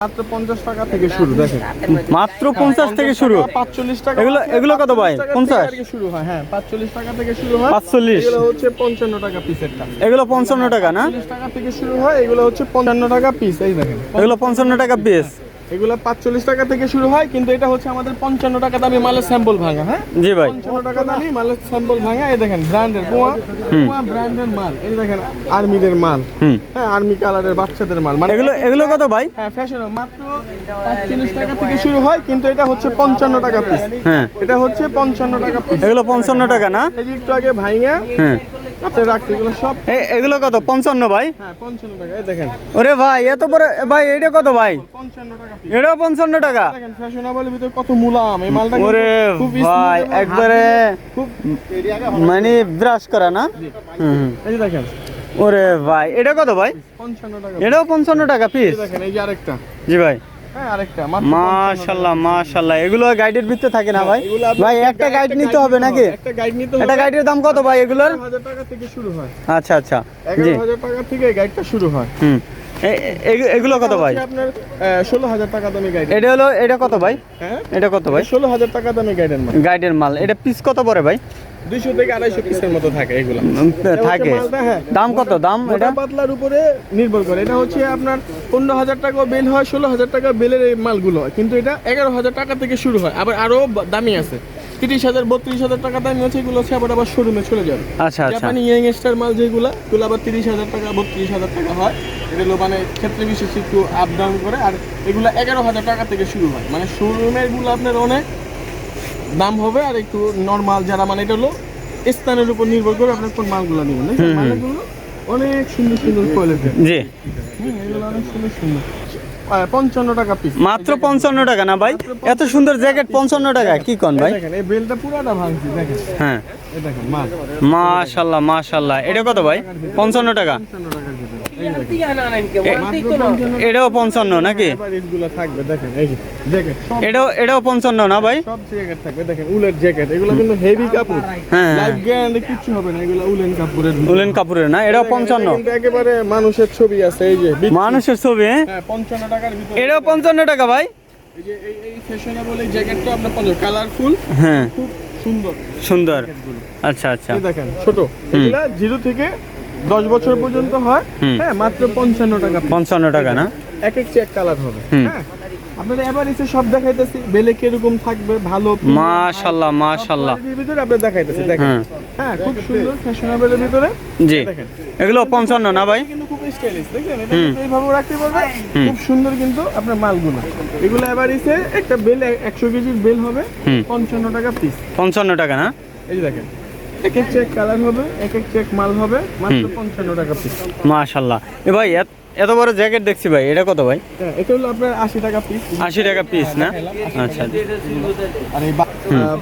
মাত্র পঞ্চাশ টাকা থেকে শুরু দেখেন। মাত্র পঞ্চাশ থেকে শুরু? পাঁচচল্লিশ টাকা এগুলো- এগুলো কত ভাই? পঞ্চাশ? থেকে শুরু হয় হ্যাঁ পাঁচচল্লিশ টাকা থেকে শুরু হয়। 45? এগুলো হচ্ছে পঞ্চান্ন টাকা পিসেরটা। এগুলো পঞ্চান্ন টাকা না? টাকা থেকে শুরু হয় এগুলো হচ্ছে পঞ্চান্ন টাকা পিস এই দেখেন। এগুলো পঞ্চান্ন টাকা পিস। এগুলো পাঁচচল্লিশ টাকা থেকে শুরু হয় কিন্তু এটা হচ্ছে আমাদের পঞ্চান্ন টাকা দামি মালের স্যাম্পল ভাঙা হ্যাঁ? জি ভাই। পঞ্চান্ন টাকা দামি মালের স্যাম্পল ভাঙা এই দেখেন ব্র্যান্ডের পোয়া পোয়া ব্র্যান্ডের মাল এই দেখেন আর্মিদের মাল হ্যাঁ আর্মি কালারের বাচ্চাদের মাল মানে এগুলো এগুলো কত ভাই? হ্যাঁ ফ্যাশন মাত্র পাঁচচল্লিশ টাকা থেকে শুরু হয় কিন্তু এটা হচ্ছে পঞ্চান্ন টাকা পিস হ্যাঁ। এটা হচ্ছে পঞ্চান্ন টাকা পিস এগুলো পঞ্চান্ন টাকা না? একটু আগে ভাইঙা হ্যাঁ। এগুলো কত? পঞ্চান্ন ভাই? হ্যাঁ ওরে ভাই এত এ ভাই এটা কত ভাই? এটাও পঞ্চান্ন টাকা? কত মুলাম ওরে ভাই একবারে মানে ব্রাশ করা না? দেখেন। ওরে ভাই এটা কত ভাই? এটাও পঞ্চান্ন টাকা পিস জি ভাই। মাশাল্লাহ মাশাল্লাহ এগুলো গাইডের ভিতরে থাকে না ভাই? ভাই একটা গাইড নিতে হবে নাকি? একটা গাইড নিতে একটা গাইডের দাম কত ভাই এগুলোর? টাকা থেকে শুরু হয়। আচ্ছা আচ্ছা। জি। এগারো হাজার টাকা থেকে গাইডটা শুরু হয়। হুম। এগুলো কত ভাই? আপনার ষোলো হাজার টাকা দামি গাইড এটা হলো এটা কত ভাই? হ্যাঁ? এটা কত ভাই? ষোলো হাজার টাকা দামি গাইডের মাল। গাইডের মাল। এটা পিস কত পড়ে ভাই? দুইশো থেকে আড়াইশো পিসের মতো থাকে এগুলো। থাকে। হ্যাঁ। দাম কত? দাম এটা? পাতলার উপরে নির্ভর করে। এটা হচ্ছে আপনার পনেরো হাজার টাকা বেল হয় ষোলো হাজার টাকা বেলের এই মালগুলো হয়। কিন্তু এটা এগারো হাজার টাকা থেকে শুরু হয়। আবার আরও দামি আছে। তিরিশ হাজার বত্রিশ হাজার টাকা দামি আছে এগুলো হচ্ছে আবার আবার শোরুমে চলে যাবে। আচ্ছা আচ্ছা। জাপানি ইয়ং স্টার মাল যেগুলো এগুলো আবার তিরিশ হাজার টাকা বত্রিশ হাজার টাকা হয়। এগুলো মানে ক্ষেত্রে বিশেষ একটু আপ ডাউন করে আর এগুলো এগারো হাজার টাকা থেকে শুরু হয়। মানে শোরুমেরগুলো আপনার অনেক দাম হবে আর একটু নর্মাল যারা মানে এটা হলো স্থানের উপর নির্ভর করে আপনার কোন মালগুলো নেবেন। মালগুলো অনেক সুন্দর সুন্দর কোয়ালিটি জি এগুলো অনেক সুন্দর সুন্দর। টাকা পিস মাত্র পঞ্চান্ন টাকা না ভাই? এত সুন্দর জ্যাকেট পঞ্চান্ন টাকা কি কন ভাই? দেখেন এই বেলটা পুরাটা ভাঙছি দেখেন। হ্যাঁ। এই দেখেন মাল। মাশাল্লাহ মাশাল্লাহ। এটা কত ভাই? পঞ্চান্ন টাকা। এটাও পঞ্চান্ন নাকি? থাকবে দেখেন এই জ্যাকেট এটাও এটাও পঞ্চান্ন না ভাই? সব জ্যাকেট থাকবে দেখেন উলের জ্যাকেট এগুলো কিন্তু হেভি কাপড়। হ্যাঁ। লাইফ গ্যারান্টি কিচ্ছু হবে না এগুলো উলেন কাপড়ের উলেন কাপড়ের না এটাও পঞ্চান্ন। একেবারে মানুষের ছবি আছে এই যে মানুষের ছবি হ্যাঁ? হ্যাঁ পঞ্চান্ন টাকার ভিতরে। এটাও পঞ্চান্ন টাকা ভাই? এই যে এই এই ফ্যাশনেবল এই জ্যাকেটটা আপনার কালারফুল হ্যাঁ। খুব সুন্দর সুন্দর। আচ্ছা আচ্ছা। দেখেন ছোট। এগুলা জিরো থেকে দশ বছর পর্যন্ত হয়। হ্যাঁ মাত্র পঞ্চান্ন টাকা পঞ্চান্ন টাকা না? এক এক চেক কালার হবে। হ্যাঁ আপনারা এবার এসে সব দেখাইতেছি। বেলে কীরকম থাকবে ভালো মাশাল্লাহ মাশাল্লাহ। ভিতরে আপনার দেখাইতেছি দেখেন। হ্যাঁ খুব সুন্দর ফ্যাশনেবলের ভিতরে। জি। এগুলো পঞ্চান্ন না ভাই? কিন্তু খুব স্টাইলিশ দেখেন এটা এইভাবে রাখতে পারবে খুব সুন্দর কিন্তু আপনার মালগুলো। এগুলো এবার এসে একটা বেল একশো কেজির বেল হবে। হুম। পঞ্চান্ন টাকা পিস পঞ্চান্ন টাকা না? এই দেখেন। এক এক চেক কালার হবে এক এক চেক মাল হবে মাত্র পঞ্চান্ন টাকা পিস মাশাল্লাহ। এ ভাই এত- বড় জ্যাকেট দেখছি ভাই এটা কত ভাই? হ্যাঁ এটা হলো আপনার আশি টাকা পিস আশি টাকা পিস না? আচ্ছা। আর এই বা- আহ,